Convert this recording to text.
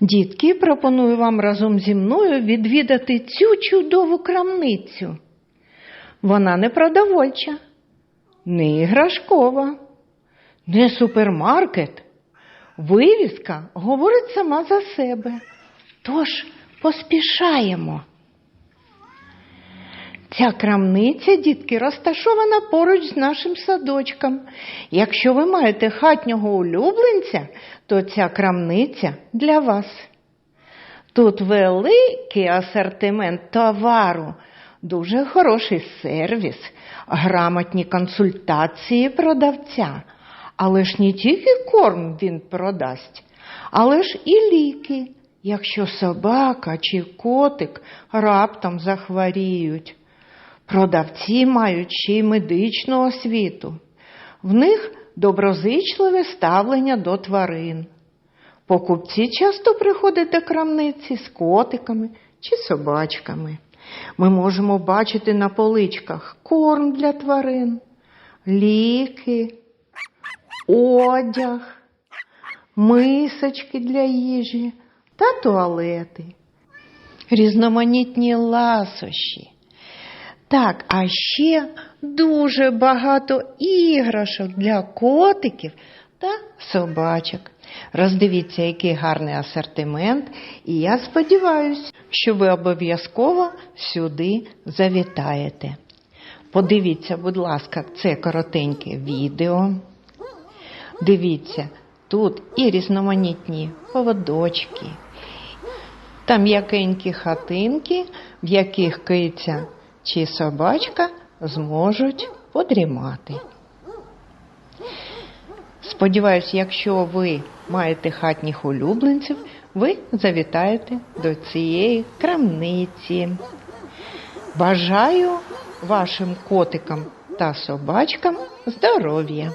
Дітки, пропоную вам разом зі мною відвідати цю чудову крамницю. Вона не продовольча, не іграшкова, не супермаркет. Вивіска говорить сама за себе. Тож поспішаємо. Ця крамниця, дітки, розташована поруч з нашим садочком. Якщо ви маєте хатнього улюбленця, то ця крамниця для вас. Тут великий асортимент товару, дуже хороший сервіс, грамотні консультації продавця. Але ж не тільки корм він продасть, але ж і ліки, якщо собака чи котик раптом захворіють. Продавці мають ще й медичну освіту. В них доброзичливе ставлення до тварин. Покупці часто приходять до крамниці з котиками чи собачками. Ми можемо бачити на поличках корм для тварин, ліки, одяг, мисочки для їжі та туалети, різноманітні ласощі. Так, а ще дуже багато іграшок для котиків та собачок. Роздивіться, який гарний асортимент, і я сподіваюся, що ви обов'язково сюди завітаєте. Подивіться, будь ласка, це коротеньке відео. Дивіться, тут і різноманітні поводочки, та м'якенькі хатинки, в яких киця чи собачка зможуть подрімати. Сподіваюсь, якщо ви маєте хатніх улюбленців, ви завітаєте до цієї крамниці. Бажаю вашим котикам та собачкам здоров'я!